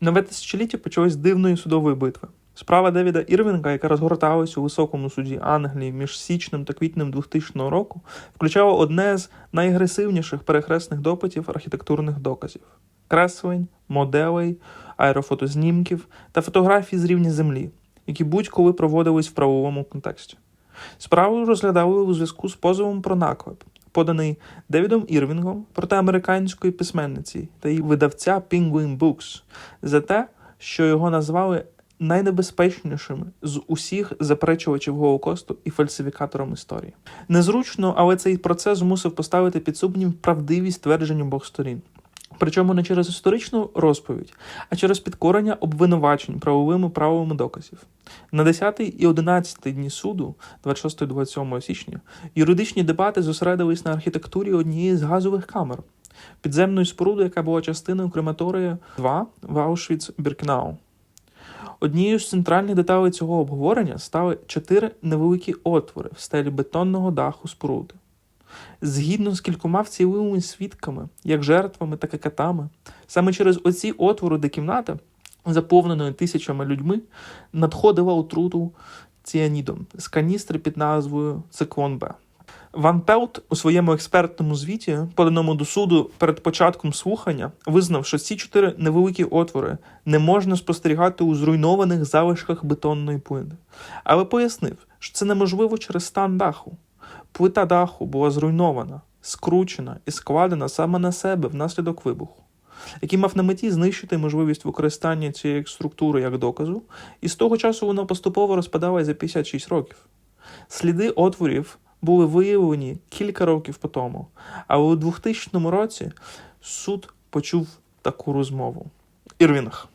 Нове тисячоліття почалось дивної судової битви. Справа Девіда Ірвінга, яка розгорталась у високому суді Англії між січнем та квітнем 2000 року, включала одне з найагресивніших перехресних допитів архітектурних доказів: креслень, моделей, аерофотознімків та фотографій з рівня землі, які будь-коли проводились в правовому контексті. Справу розглядали у зв'язку з позовом про наклеп, поданий Девідом Ірвінгом проти американської письменниці та її видавця Penguin Books за те, що його назвали найнебезпечнішим з усіх заперечувачів Голокосту і фальсифікатором історії. Незручно, але цей процес змусив поставити під сумнів правдивість тверджень обох сторін. Причому не через історичну розповідь, а через підкорення обвинувачень правовими правилами доказів. На 10 і 11 дні суду, 26-27 січня, юридичні дебати зосередились на архітектурі однієї з газових камер, підземної споруди, яка була частиною крематорія 2 в Аушвіц-Біркнау. Однією з центральних деталей цього обговорення стали чотири невеликі отвори в стелі бетонного даху споруди. Згідно з кількома вцілими свідками, як жертвами, так і катами, саме через оці отвори до кімнати, заповненої тисячами людьми, надходила отруту ціанідом з каністри під назвою Циклон Б. Ван Пелт у своєму експертному звіті, поданому до суду перед початком слухання, визнав, що ці чотири невеликі отвори не можна спостерігати у зруйнованих залишках бетонної плити, але пояснив, що це неможливо через стан даху. Плита даху була зруйнована, скручена і складена саме на себе внаслідок вибуху, який мав на меті знищити можливість використання цієї структури як доказу, і з того часу вона поступово розпадалась за 56 років. Сліди отворів були виявлені кілька років по тому, але у 2000 році суд почув таку розмову. Ірвінг.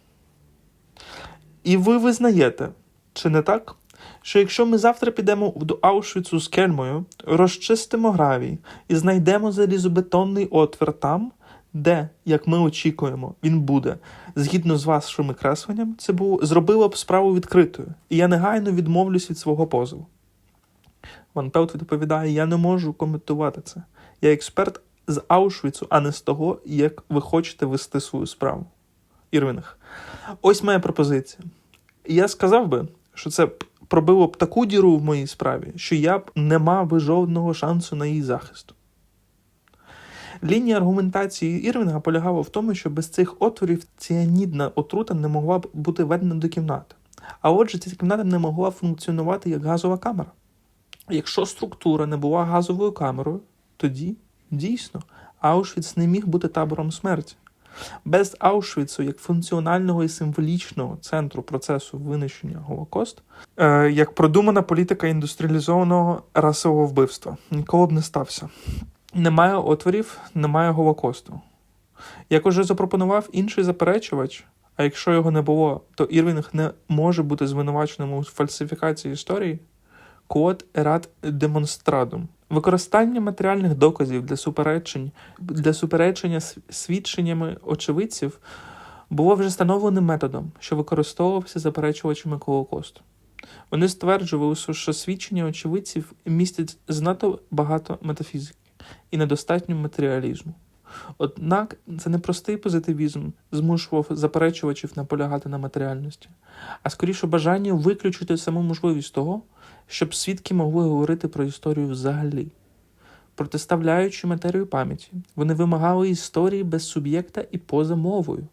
І ви визнаєте, чи не так? Що якщо ми завтра підемо до Аушвіцу з кельмою, розчистимо гравій і знайдемо залізобетонний отвір там, де, як ми очікуємо, він буде, згідно з вашими кресленням, це було зробило б справу відкритою, і я негайно відмовлюсь від свого позову. Ван Пелт відповідає: Я не можу коментувати це. Я експерт з Аушвіцу, а не з того, як ви хочете вести свою справу. Ірвінг. Ось моя пропозиція. Я сказав би, що це пробило б таку діру в моїй справі, що я б не мав би жодного шансу на її захист. Лінія аргументації Ірвінга полягала в тому, що без цих отворів ціанідна отрута не могла б бути введена до кімнати. А отже, ця кімната не могла функціонувати як газова камера. Якщо структура не була газовою камерою, тоді дійсно Аушвіц не міг бути табором смерті. Без Аушвіцу як функціонального і символічного центру процесу винищення Голокосту, е, як продумана політика індустріалізованого расового вбивства, ніколи б не стався. Немає отворів, немає Голокосту. Як уже запропонував інший заперечувач, а якщо його не було, то Ірвінг не може бути звинуваченим у фальсифікації історії. Quod erat demonstradum. Використання матеріальних доказів для суперечень для суперечення свідченнями очевидців було вже встановленим методом, що використовувався заперечувачами Голокосту. Вони стверджували, що свідчення очевидців містять знато багато метафізики і недостатньо матеріалізму. Однак це не простий позитивізм змушував заперечувачів наполягати на матеріальності, а скоріше бажання виключити саму можливість того, щоб свідки могли говорити про історію взагалі. Протиставляючи матерію пам'яті, вони вимагали історії без суб'єкта і поза мовою.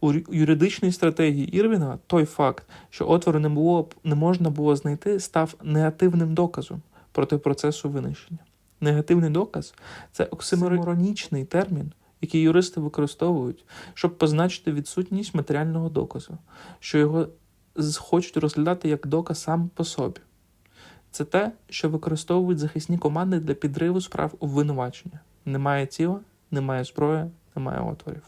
У юридичній стратегії Ірвінга той факт, що отвору не було не можна було знайти, став негативним доказом проти процесу винищення. Негативний доказ це оксиморонічний термін, який юристи використовують, щоб позначити відсутність матеріального доказу, що його хочуть розглядати як доказ сам по собі. Це те, що використовують захисні команди для підриву справ обвинувачення. Немає тіла, немає зброї, немає отворів.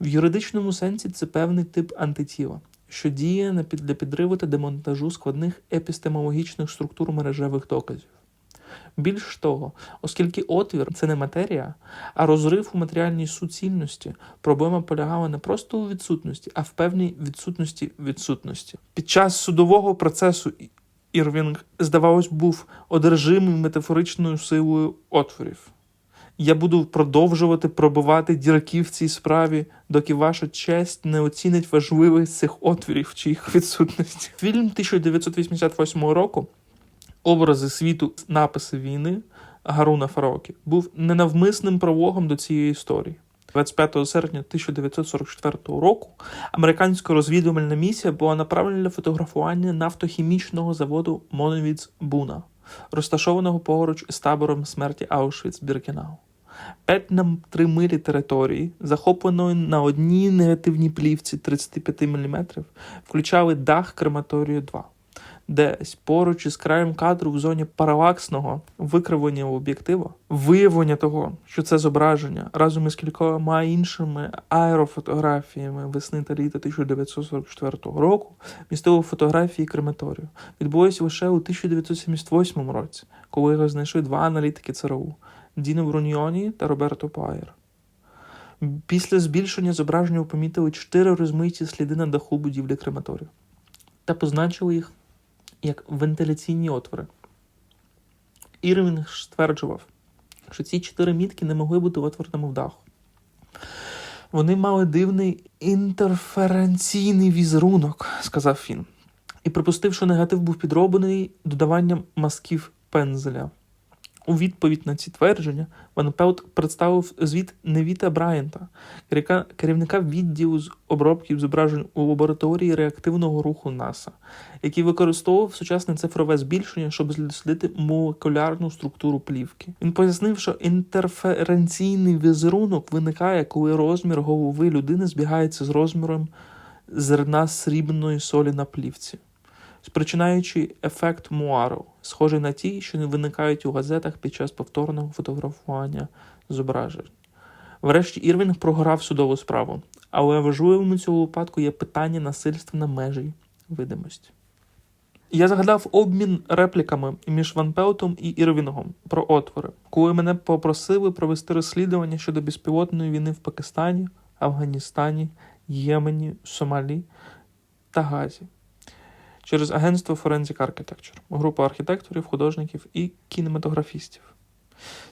В юридичному сенсі це певний тип антитіла, що діє для підриву та демонтажу складних епістемологічних структур мережевих доказів. Більш того, оскільки отвір це не матерія, а розрив у матеріальній суцільності, проблема полягала не просто у відсутності, а в певній відсутності відсутності. Під час судового процесу Ірвінг, здавалось, був одержимий метафоричною силою отворів. Я буду продовжувати пробивати дірки в цій справі, доки ваша честь не оцінить важливість цих отворів чи їх відсутності. Фільм 1988 року образи світу, написи війни Гаруна Фарокі був ненавмисним прологом до цієї історії. 25 серпня 1944 року американська розвідувальна місія була направлена для фотографування нафтохімічного заводу Моновіц Буна, розташованого поруч із табором смерті Аушвіц-Біркенау. 5 на 3 милі території, захопленої на одній негативній плівці 35 мм, включали дах крематорію 2 десь поруч із краєм кадру в зоні паралаксного викривлення об'єктива, виявлення того, що це зображення разом із кількома іншими аерофотографіями весни та літа 1944 року містило фотографії крематорію. Відбулося лише у 1978 році, коли його знайшли два аналітики ЦРУ Діно Бруньйоні та Роберто Паєр. Після збільшення зображення помітили чотири розмиті сліди на даху будівлі крематорію та позначили їх як вентиляційні отвори. Ірвінг стверджував, що ці чотири мітки не могли бути отворними в даху. Вони мали дивний інтерференційний візерунок, сказав він, і припустив, що негатив був підроблений додаванням мазків пензеля. У відповідь на ці твердження Ван представив звіт Невіта Брайанта, керівника відділу з обробки зображень у лабораторії реактивного руху НАСА, який використовував сучасне цифрове збільшення, щоб дослідити молекулярну структуру плівки. Він пояснив, що інтерференційний візерунок виникає, коли розмір голови людини збігається з розміром зерна срібної солі на плівці спричинаючи ефект муару, схожий на ті, що виникають у газетах під час повторного фотографування зображень. Врешті Ірвінг програв судову справу, але важливим у цьому випадку є питання насильства на межі видимості. Я згадав обмін репліками між Ван Пелтом і Ірвінгом про отвори, коли мене попросили провести розслідування щодо безпілотної війни в Пакистані, Афганістані, Ємені, Сомалі та Газі через агентство Forensic Architecture, групу архітекторів, художників і кінематографістів.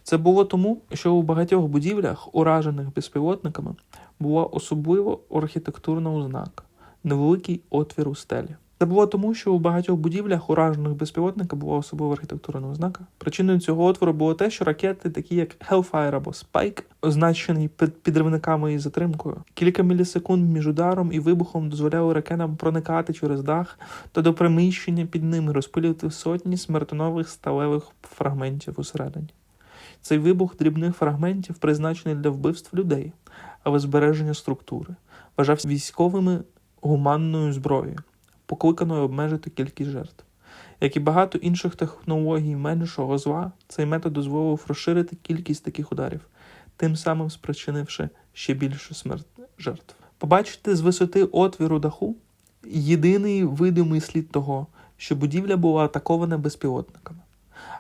Це було тому, що у багатьох будівлях, уражених безпілотниками, була особливо архітектурна ознака невеликий отвір у стелі. Це було тому, що у багатьох будівлях, уражених безпілотника, була особлива архітектурна ознака. Причиною цього отвору було те, що ракети, такі як Hellfire або Spike, означені під підривниками і затримкою, кілька мілісекунд між ударом і вибухом дозволяли ракетам проникати через дах та до приміщення під ними розпилювати сотні смертонових сталевих фрагментів усередині. Цей вибух дрібних фрагментів призначений для вбивств людей, але збереження структури, вважався військовими гуманною зброєю покликаною обмежити кількість жертв. Як і багато інших технологій меншого зла, цей метод дозволив розширити кількість таких ударів, тим самим спричинивши ще більше смерть жертв. Побачити з висоти отвіру даху єдиний видимий слід того, що будівля була атакована безпілотниками.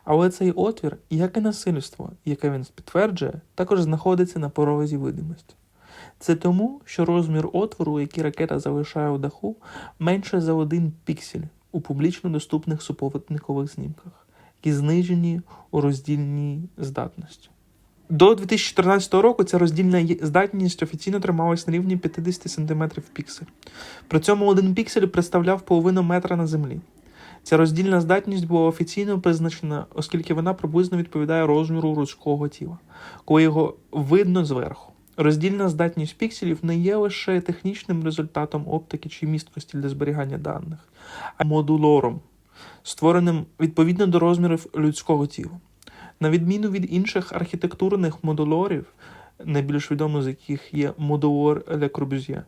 Але цей отвір, як і насильство, яке він підтверджує, також знаходиться на порозі видимості. Це тому, що розмір отвору, який ракета залишає у даху, менше за один піксель у публічно доступних супутникових знімках, які знижені у роздільній здатності. До 2014 року ця роздільна здатність офіційно трималась на рівні 50 см піксель. При цьому один піксель представляв половину метра на землі. Ця роздільна здатність була офіційно призначена, оскільки вона приблизно відповідає розміру людського тіла, коли його видно зверху. Роздільна здатність пікселів не є лише технічним результатом оптики чи місткості для зберігання даних, а модулором, створеним відповідно до розмірів людського тіла. На відміну від інших архітектурних модулорів, найбільш відомий з яких є модулор Ле Корбюзє,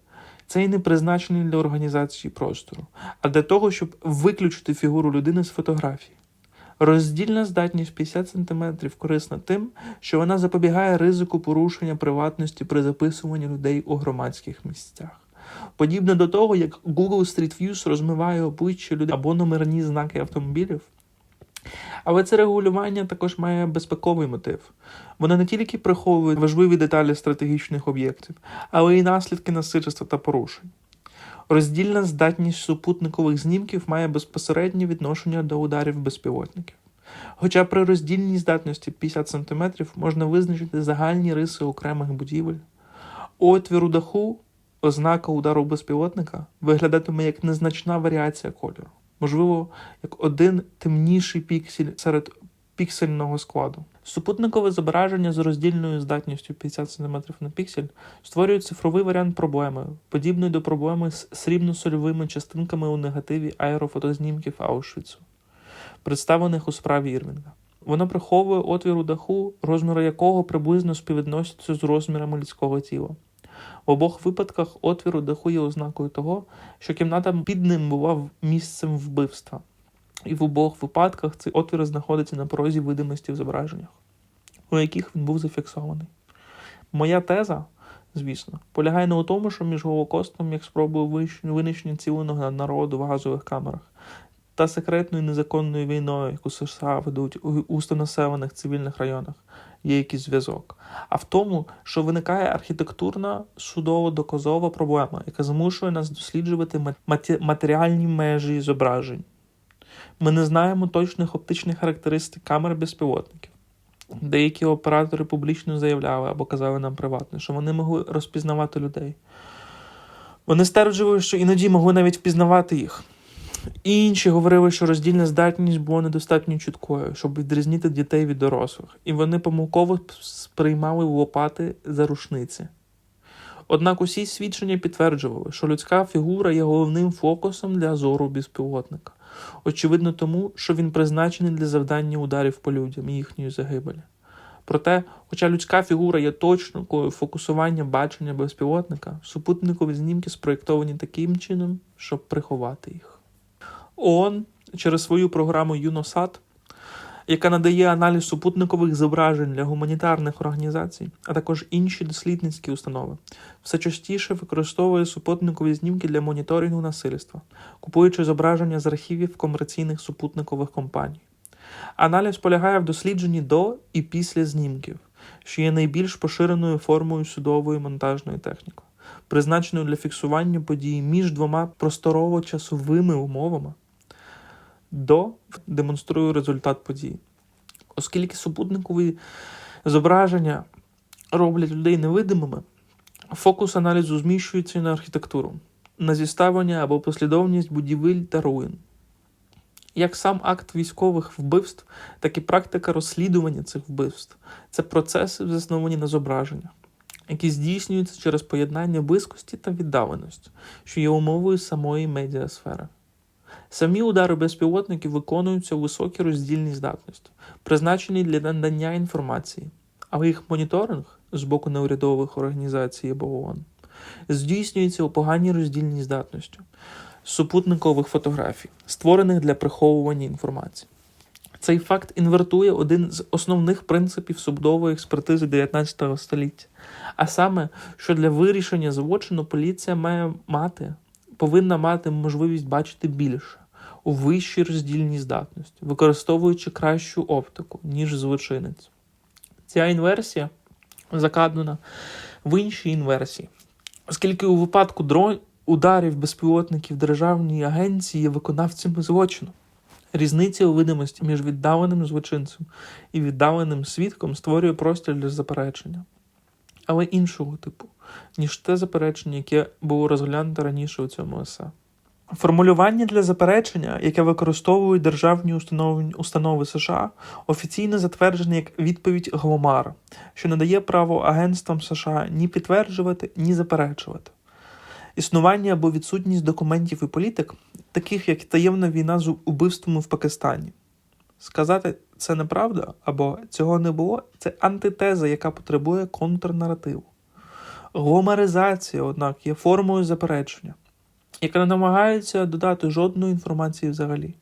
цей не призначений для організації простору, а для того, щоб виключити фігуру людини з фотографії. Роздільна здатність 50 см корисна тим, що вона запобігає ризику порушення приватності при записуванні людей у громадських місцях. Подібно до того, як Google Street View розмиває обличчя людей або номерні знаки автомобілів. Але це регулювання також має безпековий мотив. Воно не тільки приховує важливі деталі стратегічних об'єктів, але й наслідки насильства та порушень. Роздільна здатність супутникових знімків має безпосереднє відношення до ударів безпілотників. Хоча при роздільній здатності 50 см можна визначити загальні риси окремих будівель, отвір у даху, ознака удару безпілотника, виглядатиме як незначна варіація кольору, можливо, як один темніший піксель серед піксельного складу. Супутникове зображення з роздільною здатністю 50 см на піксель створює цифровий варіант проблеми, подібний до проблеми з срібно-сольовими частинками у негативі аерофотознімків Аушвіцу, представлених у справі Ірвінга. Воно приховує отвір у даху, розміри якого приблизно співвідносяться з розмірами людського тіла. В обох випадках отвір у даху є ознакою того, що кімната під ним була місцем вбивства. І в обох випадках цей отвір знаходиться на порозі видимості в зображеннях, у яких він був зафіксований. Моя теза, звісно, полягає не у тому, що між Голокостом, як спробою винищення цілого народу в газових камерах, та секретною незаконною війною, яку США ведуть у густонаселених цивільних районах, є якийсь зв'язок, а в тому, що виникає архітектурна судово-доказова проблема, яка змушує нас досліджувати матеріальні межі зображень. Ми не знаємо точних оптичних характеристик камер безпілотників. Деякі оператори публічно заявляли або казали нам приватно, що вони могли розпізнавати людей. Вони стверджували, що іноді могли навіть впізнавати їх. Інші говорили, що роздільна здатність була недостатньо чіткою, щоб відрізнити дітей від дорослих, і вони помилково сприймали лопати за рушниці. Однак усі свідчення підтверджували, що людська фігура є головним фокусом для зору безпілотника. Очевидно, тому, що він призначений для завдання ударів по людям і їхньої загибелі. Проте, хоча людська фігура є точною фокусування бачення безпілотника, супутникові знімки спроєктовані таким чином, щоб приховати їх. ООН через свою програму ЮНОСАТ, яка надає аналіз супутникових зображень для гуманітарних організацій, а також інші дослідницькі установи, все частіше використовує супутникові знімки для моніторингу насильства, купуючи зображення з архівів комерційних супутникових компаній. Аналіз полягає в дослідженні до і після знімків, що є найбільш поширеною формою судової монтажної техніки, призначеною для фіксування подій між двома просторово-часовими умовами. До демонструє результат події. Оскільки супутникові зображення роблять людей невидимими, фокус аналізу зміщується на архітектуру, на зіставлення або послідовність будівель та руїн. Як сам акт військових вбивств, так і практика розслідування цих вбивств це процеси, засновані на зображеннях, які здійснюються через поєднання близькості та віддаленості, що є умовою самої медіасфери. Самі удари безпілотників виконуються у високій роздільній здатності, призначені для надання інформації, але їх моніторинг з боку неурядових організацій або ООН здійснюється у поганій роздільній здатності супутникових фотографій, створених для приховування інформації. Цей факт інвертує один з основних принципів судової експертизи 19 століття, а саме, що для вирішення злочину поліція має мати, повинна мати можливість бачити більше у вищій роздільній здатності, використовуючи кращу оптику, ніж злочинець. Ця інверсія закладена в іншій інверсії, оскільки у випадку дрон ударів безпілотників державні агенції є виконавцями злочину. Різниця у видимості між віддаленим злочинцем і віддаленим свідком створює простір для заперечення, але іншого типу, ніж те заперечення, яке було розглянуто раніше у цьому есе. Формулювання для заперечення, яке використовують державні установи, установи США, офіційно затверджене як відповідь Гломар, що надає право агентствам США ні підтверджувати, ні заперечувати. Існування або відсутність документів і політик, таких як таємна війна з убивствами в Пакистані. Сказати це неправда або цього не було це антитеза, яка потребує контрнаративу. Гломаризація, однак, є формою заперечення, яка не намагається додати жодної інформації взагалі.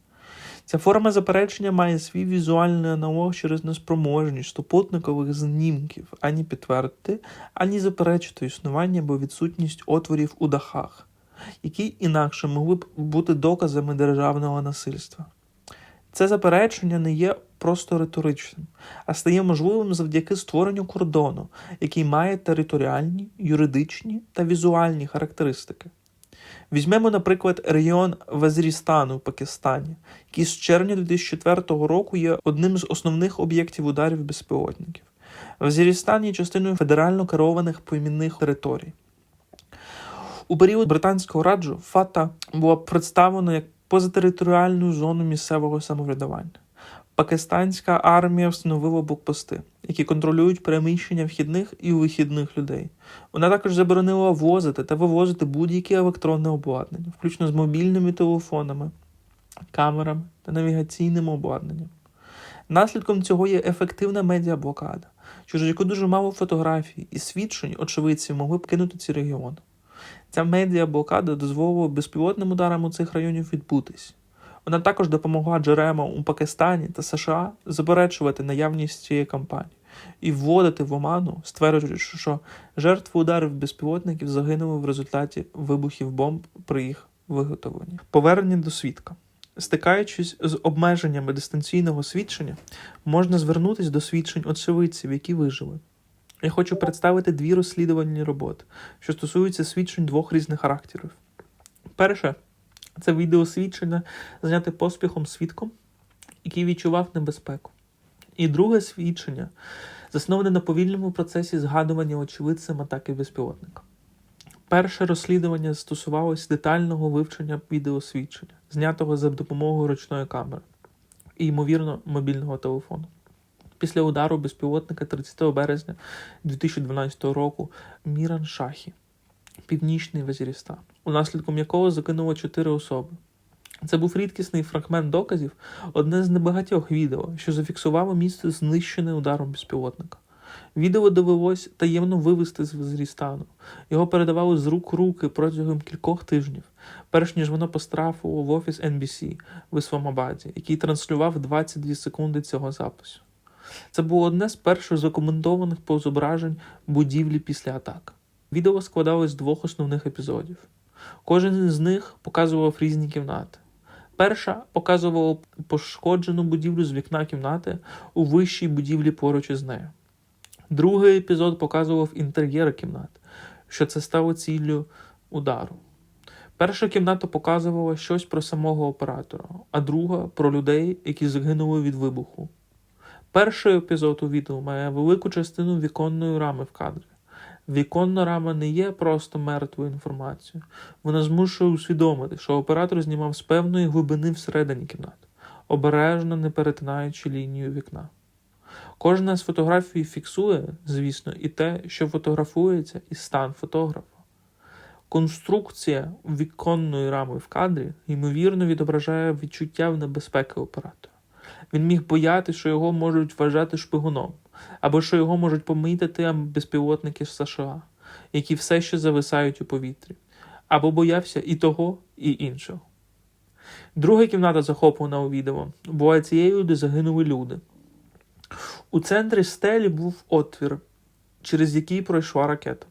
Ця форма заперечення має свій візуальний аналог через неспроможність супутникових знімків ані підтвердити, ані заперечити існування або відсутність отворів у дахах, які інакше могли б бути доказами державного насильства. Це заперечення не є просто риторичним, а стає можливим завдяки створенню кордону, який має територіальні, юридичні та візуальні характеристики. Візьмемо, наприклад, регіон Вазірістану в Пакистані, який з червня 2004 року є одним з основних об'єктів ударів безпілотників. Вазірістан є частиною федерально керованих племінних територій. У період британського раджу Фата була представлена як позатериторіальну зону місцевого самоврядування. Пакистанська армія встановила блокпости, які контролюють переміщення вхідних і вихідних людей. Вона також заборонила ввозити та вивозити будь-яке електронне обладнання, включно з мобільними телефонами, камерами та навігаційним обладнанням. Наслідком цього є ефективна медіаблокада, через яку дуже мало фотографій і свідчень очевидців могли б кинути ці регіони. Ця медіаблокада дозволила безпілотним ударам у цих районів відбутись. Вона також допомогла джерелам у Пакистані та США заперечувати наявність цієї кампанії і вводити в оману, стверджуючи, що жертви ударів безпілотників загинули в результаті вибухів бомб при їх виготовленні. Повернення до свідка. Стикаючись з обмеженнями дистанційного свідчення, можна звернутися до свідчень очевидців, які вижили. Я хочу представити дві розслідувальні роботи, що стосуються свідчень двох різних характерів. Перше це відеосвідчення, зняте поспіхом свідком, який відчував небезпеку. І друге свідчення засноване на повільному процесі згадування очевидцем атаки безпілотника. Перше розслідування стосувалось детального вивчення відеосвідчення, знятого за допомогою ручної камери і, ймовірно, мобільного телефону. Після удару безпілотника 30 березня 2012 року Міран Шахі, Північний Вазірістан, унаслідком якого загинуло чотири особи. Це був рідкісний фрагмент доказів, одне з небагатьох відео, що зафіксувало місце знищене ударом безпілотника. Відео довелось таємно вивести з Вазірістану. Його передавали з рук руки протягом кількох тижнів, перш ніж воно пострафило в офіс NBC в Ісламабаді, який транслював 22 секунди цього запису. Це було одне з перших задокументованих позображень будівлі після атак. Відео складалось з двох основних епізодів. Кожен з них показував різні кімнати. Перша показувала пошкоджену будівлю з вікна кімнати у вищій будівлі поруч із нею. Другий епізод показував інтер'єр кімнат, що це стало ціллю удару. Перша кімната показувала щось про самого оператора, а друга про людей, які загинули від вибуху. Перший епізод у відео має велику частину віконної рами в кадрі. Віконна рама не є просто мертвою інформацією. Вона змушує усвідомити, що оператор знімав з певної глибини всередині кімнати, обережно не перетинаючи лінію вікна. Кожна з фотографій фіксує, звісно, і те, що фотографується, і стан фотографа. Конструкція віконної рами в кадрі, ймовірно, відображає відчуття небезпеки оператора. Він міг бояти, що його можуть вважати шпигуном, або що його можуть помітити безпілотники з США, які все ще зависають у повітрі, або боявся і того, і іншого. Друга кімната, захоплена у відео, була цією, де загинули люди. У центрі стелі був отвір, через який пройшла ракета.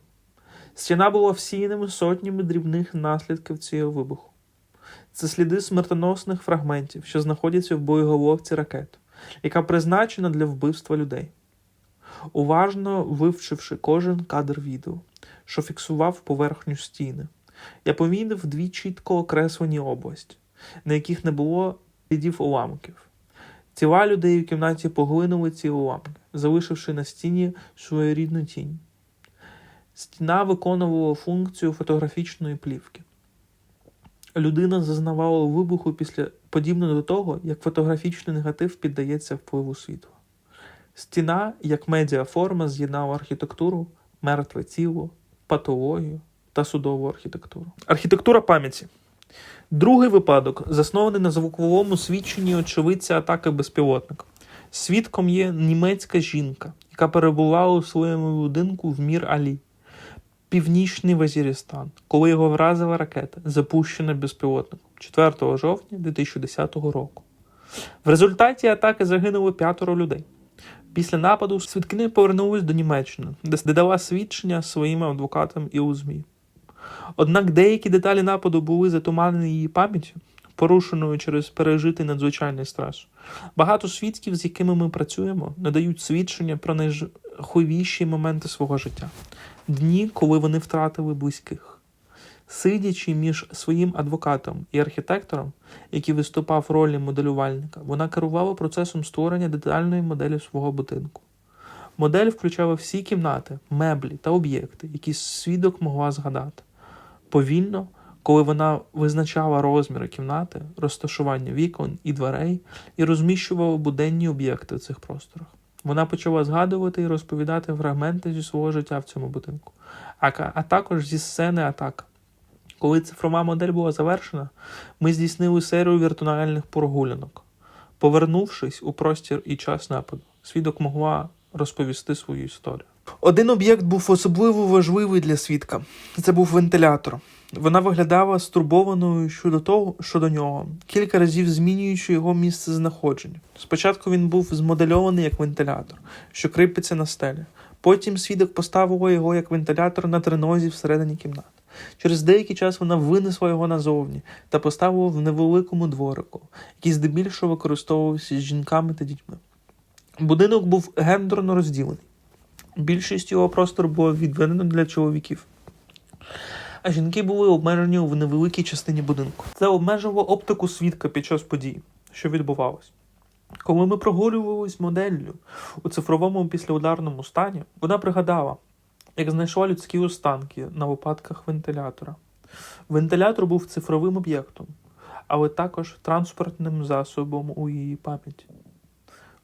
Стіна була всіяними сотнями дрібних наслідків цього вибуху. Це сліди смертоносних фрагментів, що знаходяться в боєголовці ракет, яка призначена для вбивства людей. Уважно вивчивши кожен кадр відео, що фіксував поверхню стіни, я помітив дві чітко окреслені області, на яких не було слідів уламків. Тіла людей у кімнаті поглинули ці уламки, залишивши на стіні своєрідну тінь. Стіна виконувала функцію фотографічної плівки. Людина зазнавала вибуху після подібно до того, як фотографічний негатив піддається впливу світла. Стіна, як медіаформа, з'єднала архітектуру, мертве тіло, патологію та судову архітектуру. Архітектура пам'яті. Другий випадок заснований на звуковому свідченні очевидця атаки безпілотника. Свідком є німецька жінка, яка перебувала у своєму будинку в Мір Алі, північний Вазірістан, коли його вразила ракета, запущена безпілотником 4 жовтня 2010 року. В результаті атаки загинуло п'ятеро людей. Після нападу свідкиня повернулись до Німеччини, де дала свідчення своїм адвокатам і у ЗМІ. Однак деякі деталі нападу були затуманені її пам'яттю, порушеною через пережитий надзвичайний стрес. Багато свідків, з якими ми працюємо, надають свідчення про найжахливіші моменти свого життя, дні, коли вони втратили близьких. Сидячи між своїм адвокатом і архітектором, який виступав в ролі моделювальника, вона керувала процесом створення детальної моделі свого будинку. Модель включала всі кімнати, меблі та об'єкти, які свідок могла згадати. Повільно, коли вона визначала розміри кімнати, розташування вікон і дверей і розміщувала буденні об'єкти в цих просторах. Вона почала згадувати і розповідати фрагменти зі свого життя в цьому будинку, а, також зі сцени атак. Коли цифрова модель була завершена, ми здійснили серію віртуальних прогулянок. Повернувшись у простір і час нападу, свідок могла розповісти свою історію. Один об'єкт був особливо важливий для свідка. Це був вентилятор. Вона виглядала стурбованою щодо того, щодо нього, кілька разів змінюючи його місце знаходження. Спочатку він був змодельований як вентилятор, що кріпиться на стелі. Потім свідок поставив його як вентилятор на тренозі всередині кімнати. Через деякий час вона винесла його назовні та поставила в невеликому дворику, який здебільшого використовувався з жінками та дітьми. Будинок був гендерно розділений. Більшість його простору було відведено для чоловіків. А жінки були обмежені в невеликій частині будинку. Це обмежувало оптику свідка під час подій, що відбувалось. Коли ми прогулювались моделлю у цифровому післяударному стані, вона пригадала, як знайшла людські останки на випадках вентилятора. Вентилятор був цифровим об'єктом, але також транспортним засобом у її пам'яті.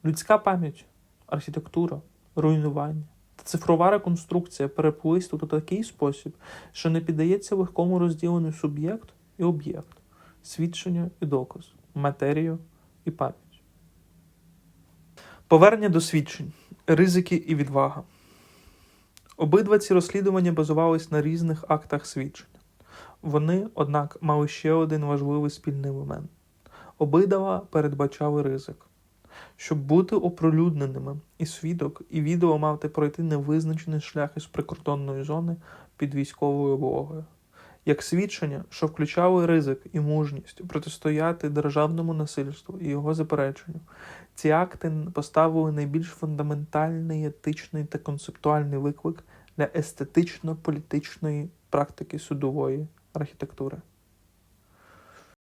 Людська пам'ять, архітектура, руйнування та цифрова реконструкція переплились тут у такий спосіб, що не піддається легкому розділенню суб'єкт і об'єкт, свідчення і доказ, матерію і пам'ять. Повернення до свідчень, ризики і відвага. Обидва ці розслідування базувались на різних актах свідчення. Вони, однак, мали ще один важливий спільний момент. Обидва передбачали ризик. Щоб бути оприлюдненими, і свідок, і відео мати пройти невизначений шлях із прикордонної зони під військовою облогою. Як свідчення, що включали ризик і мужність протистояти державному насильству і його запереченню, ці акти поставили найбільш фундаментальний етичний та концептуальний виклик для естетично-політичної практики судової архітектури.